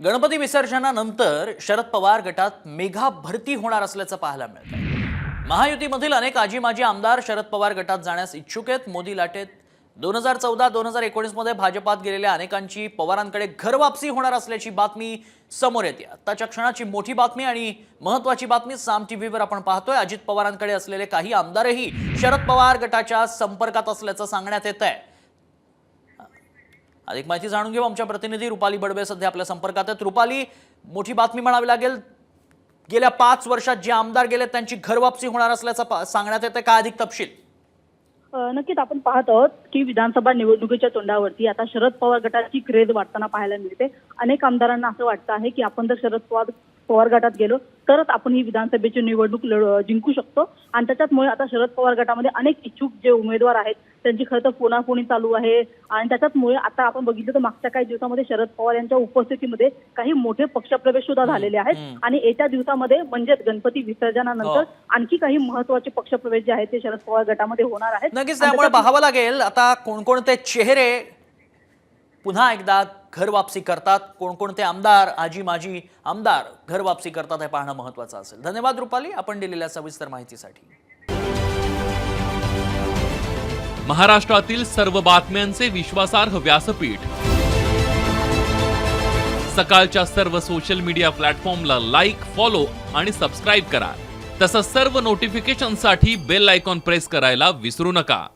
गणपती विसर्जनानंतर शरद पवार गटात मेघा भरती होणार असल्याचं पाहायला मिळतं महायुतीमधील अनेक आजी माजी आमदार शरद पवार गटात जाण्यास इच्छुक आहेत. मोदी लाटेत. दोन हजार चौदा दोन हजार एकोणीसमध्ये भाजपात गेलेल्या अनेकांची पवारांकडे घरवापसी होणार असल्याची बातमी समोर येते. आत्ताच्या क्षणाची मोठी बातमी आणि महत्वाची बातमी साम टीव्हीवर आपण पाहतोय. अजित पवारांकडे असलेले काही आमदारही शरद पवार गटाच्या संपर्कात असल्याचं सांगण्यात येत आहे अधिक माहिती जाणून घेऊ. आमच्या प्रतिनिधी रुपाली बडवे सध्या आपल्या संपर्कात आहेत. रुपाली मोठी बातमी म्हणावी लागेल गेल्या पाच वर्षात जे आमदार गेले त्यांची घरवापसी होणार असल्याचं सांगण्यात येते काय अधिक तपशील? नक्कीच आपण पाहत आहोत की विधानसभा निवडणुकीच्या तोंडावरती आता शरद पवार गटाची क्रेज वाढताना पाहायला मिळते. अनेक आमदारांना असं वाटतं आहे की आपण जर शरद पवार पवार गटात गेलो तरच आपण ही विधानसभेची निवडणूक जिंकू शकतो. आणि त्याच्याचमुळे आता शरद पवार गटामध्ये अनेक इच्छुक जे उमेदवार आहेत त्यांची खरं तर फोनाफोनी चालू आहे. आणि त्याच्याचमुळे आता आपण बघितलं तर मागच्या काही दिवसामध्ये शरद पवार यांच्या उपस्थितीमध्ये काही मोठे पक्षप्रवेश सुद्धा झालेले आहेत. आणि येत्या दिवसामध्ये म्हणजेच गणपती विसर्जनानंतर हो. आणखी काही महत्त्वाचे पक्षप्रवेश जे आहेत ते शरद पवार गटामध्ये होणार आहेत. नक्कीच त्यामुळे पाहावं लागेल. आता कोणकोणते चेहरे पुन्हा एकदा घर वापसी करतात. कोणकोणते आमदार आजी माजी आमदार घर वापसी करतात हे पाहणं महत्वाचं असेल. धन्यवाद रुपाली आपण दिलेल्या सविस्तर माहितीसाठी. महाराष्ट्रातील सर्व बातम्यांचे विश्वासार्ह व्यासपीठ. सकाळच्या सर्व सोशल मीडिया प्लॅटफॉर्मला लाईक फॉलो आणि सबस्क्राईब करा. तसंच सर्व नोटिफिकेशनसाठी बेल आयकॉन प्रेस करायला विसरू नका.